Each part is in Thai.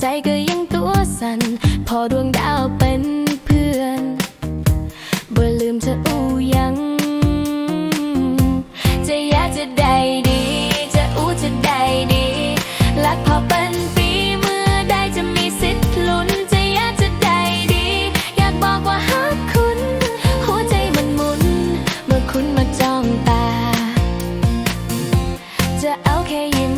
ใจก็ยังตัวสั่น พอดวงดาวเป็นเพื่อนบ่ลืมเธออูยัง จะอยากจะได้ดี จะอู้จะได้ดีรักพอเป็นปีเมื่อใดจะมีสิทธิ์ลุ้นจะอยากจะได้ดี อยากบอกว่าฮักคุณ หัวใจมันหมุน เมื่อคุณมาจ้องตา จะเอาแค่ยิ้ม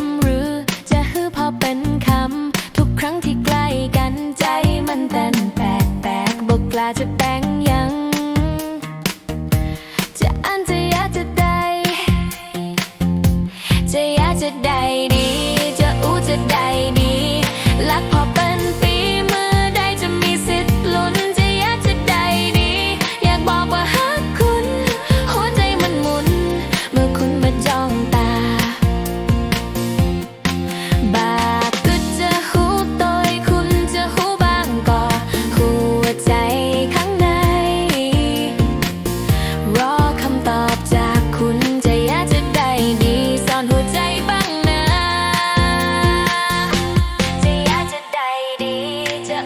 จะแบ่งยัง จะอันจะอยากจะได้ จะอยากจะได้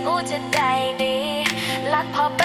อู้จะได้ดีรักพอเป็